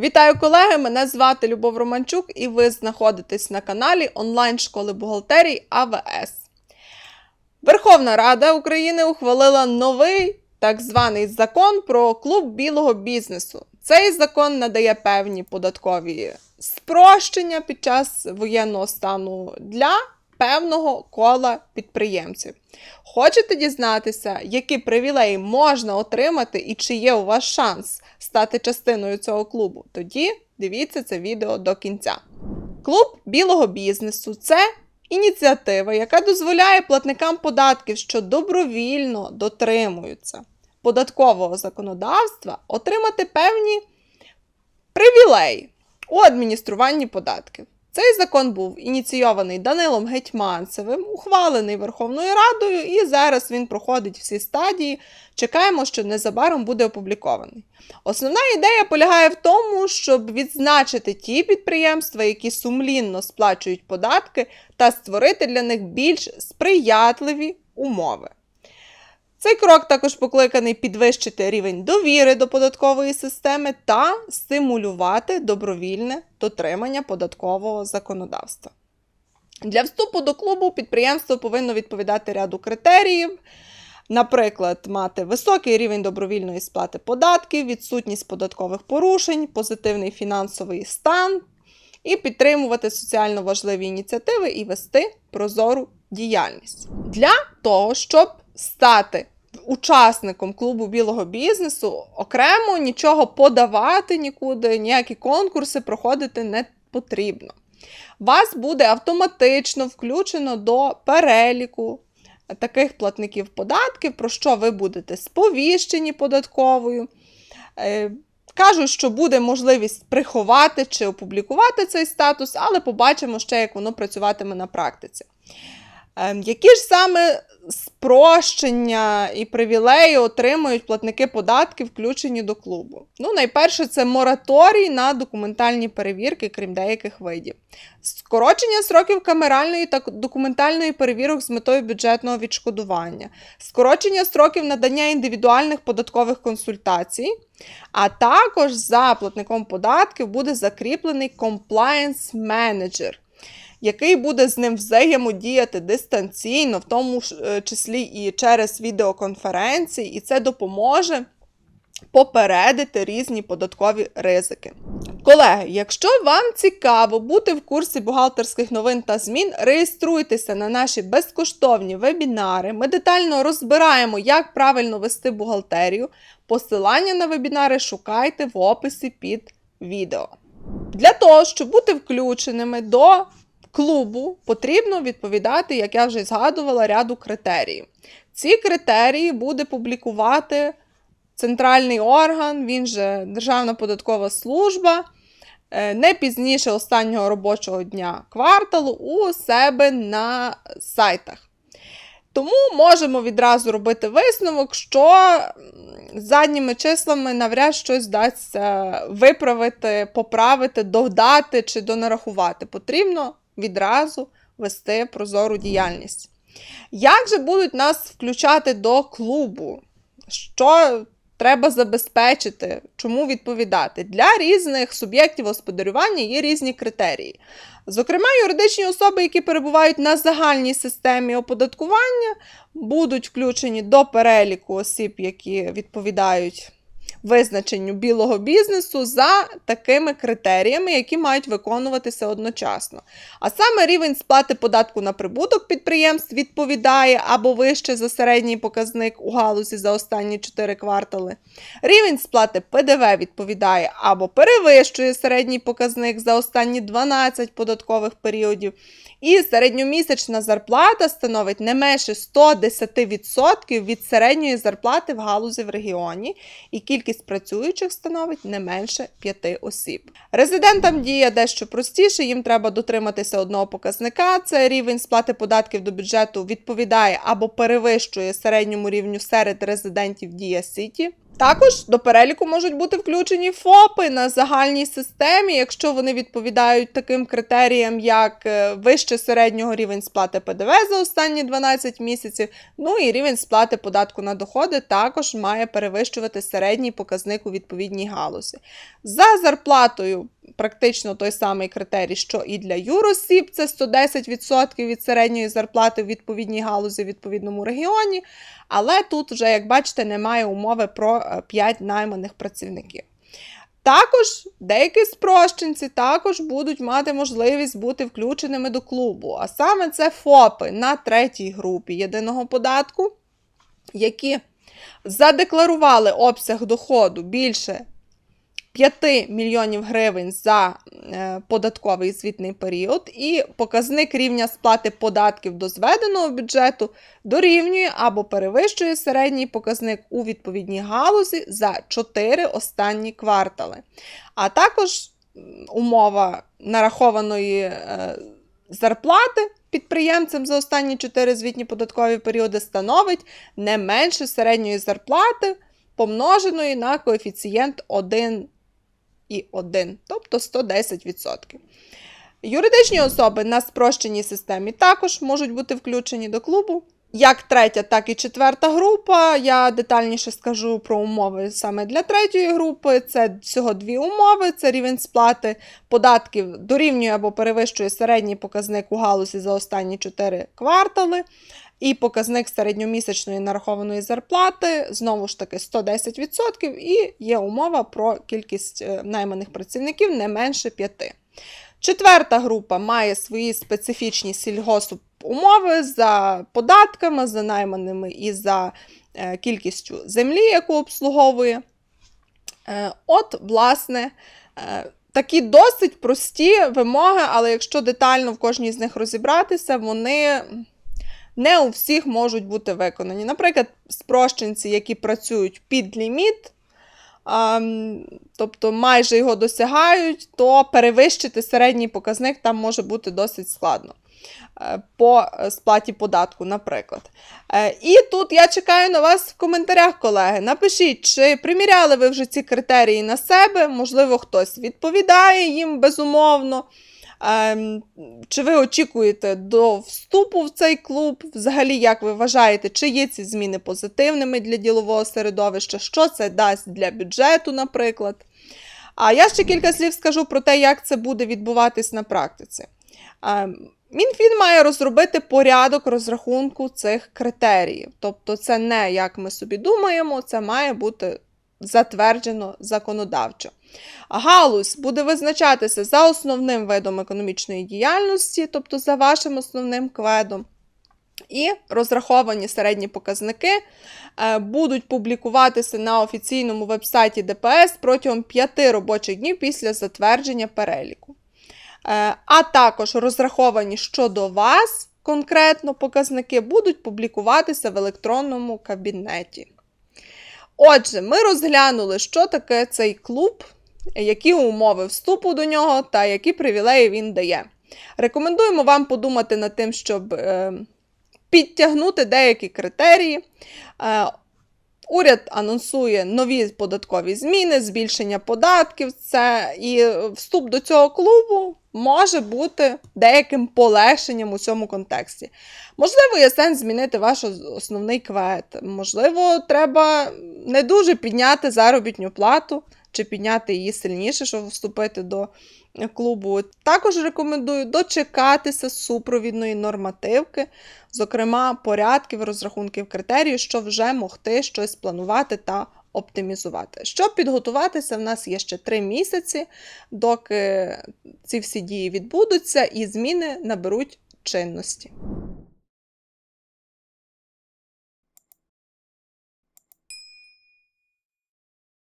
Вітаю колеги! Мене звати Любов Романчук, і ви знаходитесь на каналі онлайн-школи бухгалтерії АВС. Верховна Рада України ухвалила новий так званий закон про клуб білого бізнесу. Цей закон надає певні податкові спрощення під час воєнного стану для певного кола підприємців. Хочете дізнатися, які привілеї можна отримати і чи є у вас шанс стати частиною цього клубу? Тоді дивіться це відео до кінця. Клуб білого бізнесу це ініціатива, яка дозволяє платникам податків, що добровільно дотримуються податкового законодавства, отримати певні привілеї у адмініструванні податків. Цей закон був ініційований Данилом Гетьманцевим, ухвалений Верховною Радою, і зараз він проходить всі стадії. Чекаємо, що незабаром буде опублікований. Основна ідея полягає в тому, щоб відзначити ті підприємства, які сумлінно сплачують податки, та створити для них більш сприятливі умови. Цей крок також покликаний підвищити рівень довіри до податкової системи та стимулювати добровільне дотримання податкового законодавства. Для вступу до клубу підприємство повинно відповідати ряду критеріїв, наприклад, мати високий рівень добровільної сплати податків, відсутність податкових порушень, позитивний фінансовий стан і підтримувати соціально важливі ініціативи і вести прозору діяльність. Для того, щоб стати учасником клубу білого бізнесу, окремо нічого подавати нікуди, ніякі конкурси проходити не потрібно. Вас буде автоматично включено до переліку таких платників податків, про що ви будете сповіщені податковою. Е, Кажуть, що буде можливість приховати чи опублікувати цей статус, але побачимо ще, як воно працюватиме на практиці. Ем, Які ж саме спрощення і привілеї отримують платники податків, включені до клубу? Ну, найперше, це мораторій на документальні перевірки, крім деяких видів. Скорочення сроків камеральної та документальної перевірок з метою бюджетного відшкодування, скорочення строків надання індивідуальних податкових консультацій, а також за платником податків буде закріплений compliance manager який буде з ним взаємодіяти дистанційно, в тому е, числі і через відеоконференції, і це допоможе попередити різні податкові ризики. Колеги, якщо вам цікаво бути в курсі бухгалтерських новин та змін, реєструйтеся на наші безкоштовні вебінари. Ми детально розбираємо, як правильно вести бухгалтерію. Посилання на вебінари шукайте в описі під відео. Для того, щоб бути включеними до клубу потрібно відповідати, як я вже згадувала, ряду критеріїв. Ці критерії буде публікувати центральний орган, він же Державна податкова служба, е, не пізніше останнього робочого дня кварталу у себе на сайтах. Тому можемо відразу робити висновок, що задніми числами навряд щось вдасться виправити, поправити, додати чи донарахувати. Потрібно відразу вести прозору діяльність. Як же будуть нас включати до клубу? Що треба забезпечити, чому відповідати? Для різних суб'єктів господарювання є різні критерії. Зокрема, юридичні особи, які перебувають на загальній системі оподаткування, будуть включені до переліку осіб, які відповідають визначенню білого бізнесу за такими критеріями, які мають виконуватися одночасно. А саме рівень сплати податку на прибуток підприємств відповідає або вище за середній показник у галузі за останні 4 квартали. Рівень сплати ПДВ відповідає або перевищує середній показник за останні 12 податкових періодів. І середньомісячна зарплата становить не менше 110% від середньої зарплати в галузі в регіоні, і кількість працюючих становить не менше 5 осіб. Резидентам діє дещо простіше, їм треба дотриматися одного показника. Це рівень сплати податків до бюджету відповідає або перевищує середньому рівню серед резидентів Дія Сіті. Також до переліку можуть бути включені ФОПи на загальній системі, якщо вони відповідають таким критеріям, як е, вище середнього рівень сплати ПДВ за останні 12 місяців. Ну і рівень сплати податку на доходи також має перевищувати середній показник у відповідній галузі. За зарплатою практично той самий критерій, що і для юросіб, це 110% від середньої зарплати в відповідній галузі в відповідному регіоні. Але тут вже, як бачите, немає умови про 5 найманих працівників. Також деякі спрощенці також будуть мати можливість бути включеними до клубу. А саме це ФОПи на третій групі єдиного податку, які задекларували обсяг доходу більше 5 мільйонів гривень за е, податковий звітний період, і показник рівня сплати податків до зведеного бюджету дорівнює або перевищує середній показник у відповідній галузі за 4 останні квартали. А також умова нарахованої е, зарплати підприємцям за останні 4 звітні податкові періоди становить не менше середньої зарплати, помноженої на коефіцієнт 1 і 1, тобто 110%. Юридичні особи на спрощеній системі також можуть бути включені до клубу. Як третя, так і четверта група. Я детальніше скажу про умови саме для третьої групи. Це всього дві умови: це рівень сплати податків дорівнює або перевищує середній показник у галузі за останні 4 квартали. І показник середньомісячної нарахованої зарплати знову ж таки 110%, і є умова про кількість е, найманих працівників не менше 5. Четверта група має свої специфічні сільгосуп умови за податками, за найманими і за е, кількістю землі, яку обслуговує. Е, От, власне, такі досить прості вимоги, але якщо детально в кожній з них розібратися, вони не у всіх можуть бути виконані. Наприклад, спрощенці, які працюють під ліміт, тобто майже його досягають, то перевищити середній показник там може бути досить складно. е, По сплаті податку, наприклад. Е, І тут я чекаю на вас в коментарях, колеги. Напишіть, чи приміряли ви вже ці критерії на себе, можливо, хтось відповідає їм безумовно. Ем, Чи ви очікуєте до вступу в цей клуб? Взагалі, як ви вважаєте, чи є ці зміни позитивними для ділового середовища? Що це дасть для бюджету, наприклад? А я ще кілька слів скажу про те, як це буде відбуватись на практиці. Ем, Мінфін має розробити порядок розрахунку цих критеріїв. Тобто, це не як ми собі думаємо, це має бути затверджено законодавчо. Галузь буде визначатися за основним видом економічної діяльності, тобто за вашим основним кведом. І розраховані середні показники е, будуть публікуватися на офіційному вебсайті ДПС протягом 5 робочих днів після затвердження переліку. Е, А також розраховані щодо вас конкретно показники будуть публікуватися в електронному кабінеті. Отже, ми розглянули, що таке цей клуб, які умови вступу до нього та які привілеї він дає. Рекомендуємо вам подумати над тим, щоб е, підтягнути деякі критерії. Е, Уряд анонсує нові податкові зміни, збільшення податків. Це і вступ до цього клубу може бути деяким полегшенням у цьому контексті. Можливо, є сенс змінити ваш основний квет. Можливо, треба не дуже підняти заробітну плату чи підняти її сильніше, щоб вступити до клубу. Також рекомендую дочекатися супровідної нормативки, зокрема порядків, розрахунків критерію, щоб вже могти щось планувати та оптимізувати. Щоб підготуватися, в нас є ще три місяці, доки ці всі дії відбудуться і зміни наберуть чинності.